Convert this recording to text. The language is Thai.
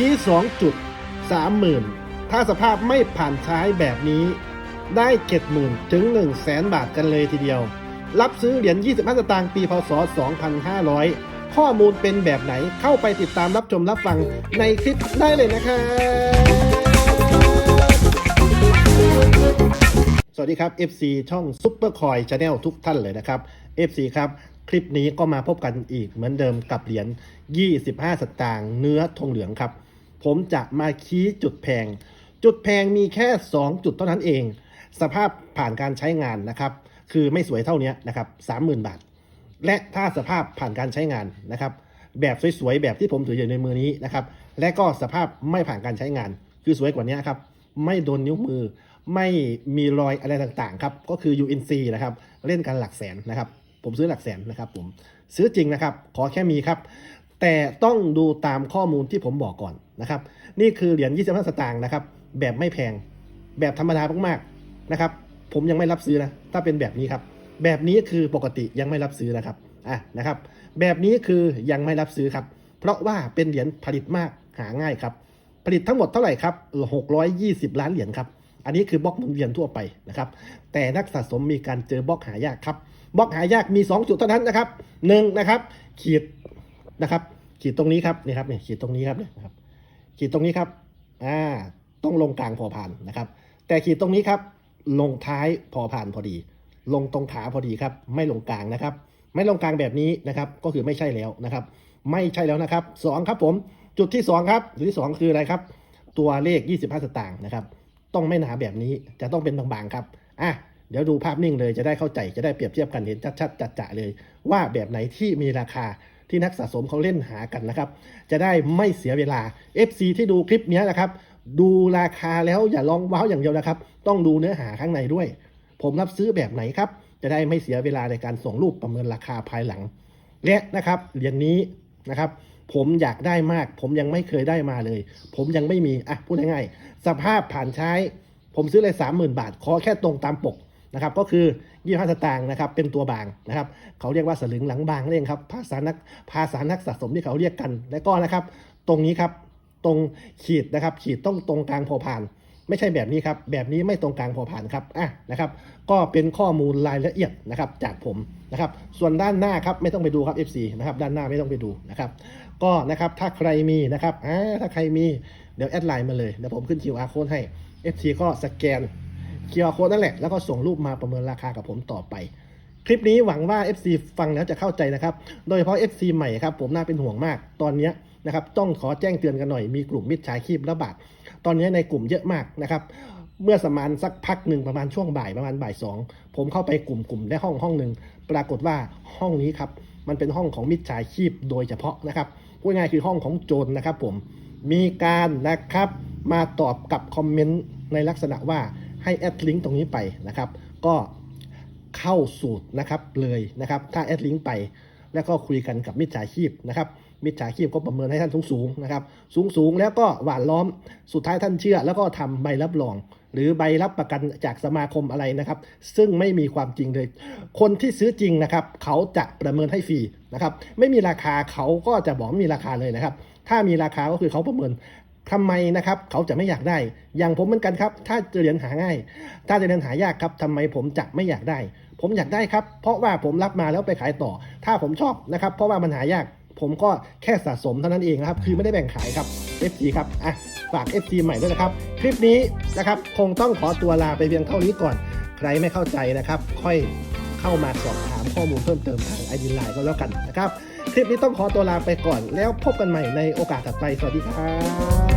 ชี้ 2 จุด 30,000 ถ้าสภาพไม่ผ่านใช้แบบนี้ ได้70,000ถึง1 0 0 0 0แสนบาทกันเลยทีเดียว รับซื้อเหรียญ 25 สตางค์ปี พศ 2500 ข้อมูลเป็นแบบไหนเข้าไปติดตามรับชมรับฟังในคลิปได้เลยนะครับสวัสดีครับ FC ช่อง Super Coin Channel ทุกท่านเลยนะครับ FC ครับ คลิปนี้ก็มาพบกันอีกเหมือนเดิมกับเหรียญ 25 สตางค์เนื้อทองเหลืองครับ ผมจะมาคี้จุดแพง จุดแพงมีแค่ 2 จุดเท่านั้นเอง สภาพผ่านการใช้งานนะครับ คือไม่สวยเท่านี้นะครับ30,000 บาท และถ้าสภาพผ่านการใช้งานนะครับ แบบสวยๆ แบบที่ผมถืออยู่ในมือนี้นะครับ และก็สภาพไม่ผ่านการใช้งาน คือสวยกว่านี้ครับ ไม่โดนนิ้วมือ ไม่มีรอยอะไรต่างๆครับ ก็คือ UNC นะครับ เล่นกันหลักแสนนะครับ ผมซื้อหลักแสนนะครับผม ซื้อจริงนะครับ ขอแค่มีครับ แต่ต้องดูตามข้อมูลที่ผมบอกก่อนนะครับ นี่คือเหรียญ 25 สตางค์นะครับ แบบไม่แพง แบบธรรมดามากๆนะครับ ผมยังไม่รับซื้อนะ ถ้าเป็นแบบนี้ครับ แบบนี้คือปกติยังไม่รับซื้อนะครับ อะนะครับ แบบนี้คือยังไม่รับซื้อครับ เพราะว่าเป็นเหรียญผลิตมากหาง่ายครับ ผลิตทั้งหมดเท่าไหร่ครับเออ620 ล้านเหรียญครับ อันนี้คือบล็อกหมุนเวียนทั่วไปนะครับ แต่นักสะสมมีการเจอบล็อกหายากครับ บล็อกหายากมี 2 จุดเท่านั้นนะครับหนึ่งนะครับ ขีด นะครับ ขีดตรงนี้ครับนี่ครับเนี่ยขีดตรงนี้ครับเนี่ยนะครับ ขีดตรงนี้ครับอ่าต้องลงกลางพอผ่านนะครับ แต่ขีดตรงนี้ครับ ลงท้ายพอผ่านพอดี ลงตรงขาพอดีครับ ไม่ลงกลางนะครับ ไม่ลงกลางแบบนี้นะครับ ก็คือไม่ใช่แล้วนะครับ ไม่ใช่แล้วนะครับสองครับผมจุดที่สองครับจุดที่สองคืออะไรครับ ตัวเลข 25 สตางค์นะครับ ต้องไม่หนาแบบนี้จะต้องเป็นบางๆครับอะเดี๋ยวดูภาพนิ่งเลยจะได้เข้าใจจะได้เปรียบเทียบกันเห็นชัดๆจัดๆเลย ว่าแบบไหนที่มีราคา ที่นักสะสมเขาเล่นหากันนะครับ จะได้ไม่เสียเวลา FC ที่ดูคลิปนี้นะครับ ดูราคาแล้วอย่าลองว้าวอย่างเดียวนะครับ ต้องดูเนื้อหาข้างในด้วย ผมรับซื้อแบบไหนครับ จะได้ไม่เสียเวลาในการส่งรูปประเมินราคาภายหลัง และนะครับเหรียญนี้นะครับผมอยากได้มาก ผมยังไม่เคยได้มาเลย ผมยังไม่มี อะ พูดง่ายๆ สภาพผ่านใช้ ผมซื้อเลย30,000 บาท ขอแค่ตรงตามปกนะครับ ก็คือ 25สตางค์นะครับ เป็นตัวบางนะครับ เขาเรียกว่าสลึงหลังบางนั่นเองครับภาษานักภาษานักสะสมที่เขาเรียกกัน และก็นะครับ ตรงนี้ครับ ตรงขีดนะครับ ขีดต้องตรงกลางพอผ่าน ไม่ใช่แบบนี้ครับ แบบนี้ไม่ตรงกลางพอผ่านครับอะนะครับ ก็เป็นข้อมูลรายละเอียดนะครับ จากผมนะครับ ส่วนด้านหน้าครับไม่ต้องไปดูครับ FC นะครับด้านหน้าไม่ต้องไปดูนะครับ ก็นะครับถ้าใครมีนะครับอ่าถ้าใครมีเดี๋ยวแอดไลน์มาเลยเดี๋ยวผมขึ้น QR code ให้ FC ก็สแกน QR code นั่นแหละ แล้วก็ส่งรูปมาประเมินราคากับผมต่อไป คลิปนี้หวังว่า FC ฟังแล้วจะเข้าใจนะครับ โดยเฉพาะ FC ใหม่ครับผมน่าเป็นห่วงมาก ตอนนี้นะครับต้องขอแจ้งเตือนกันหน่อย มีกลุ่มมิจฉาชีพระบาด ตอนนี้ในกลุ่มเยอะมากนะครับ เมื่อสมานสักพักหนึ่งประมาณช่วงบ่ายประมาณบ่ายสองผมเข้าไปกลุ่มกลุ่มได้ห้องห้องหนึ่งปรากฏว่าห้องนี้ครับมันเป็นห้องของมิจฉาชีพโดยเฉพาะนะครับพูดง่ายๆคือห้องของโจรนะครับผมมีการนะครับมาตอบกับคอมเมนต์ในลักษณะว่า ให้แอดลิงก์ตรงนี้ไปนะครับ ก็เข้าสูตรนะครับเลยนะครับ ถ้าแอดลิงก์ไป แล้วก็คุยกันกับมิจฉาชีพนะครับมิจฉาชีพก็ประเมินให้ท่านสูงสูงๆนะครับ สูงสูงๆแล้วก็หวานล้อมสุดท้ายท่านเชื่อ แล้วก็ทำใบรับรอง หรือใบรับประกันจากสมาคมอะไรนะครับ ซึ่งไม่มีความจริงเลย คนที่ซื้อจริงนะครับ เขาจะประเมินให้ฟรีนะครับ ไม่มีราคาเขาก็จะบอกมีราคาเลยนะครับ ถ้ามีราคาก็คือเขาประเมิน ทำไมนะครับเขาจะไม่อยากได้ อย่างผมเหมือนกันครับ ถ้าจะเหรียญหาง่าย ถ้าจะเหรียญหายากครับทำไมผมจะไม่อยากได้ ผมอยากได้ครับ เพราะว่าผมรับมาแล้วไปขายต่อ ถ้าผมชอบนะครับ เพราะว่ามันหายาก ผมก็แค่สะสมเท่านั้นเองนะครับ คือไม่ได้แบ่งขายครับ FC ครับอะฝาก FC ใหม่ด้วยนะครับ คลิปนี้นะครับคงต้องขอตัวลาไปเพียงเท่านี้ก่อน ใครไม่เข้าใจนะครับ ค่อยเข้ามาสอบถามข้อมูลเพิ่มเติมทางไอดีไลน์ก็แล้วกันนะครับ คลิปนี้ต้องขอตัวลาไปก่อนแล้วพบกันใหม่ในโอกาสถัดไป สวัสดีครับ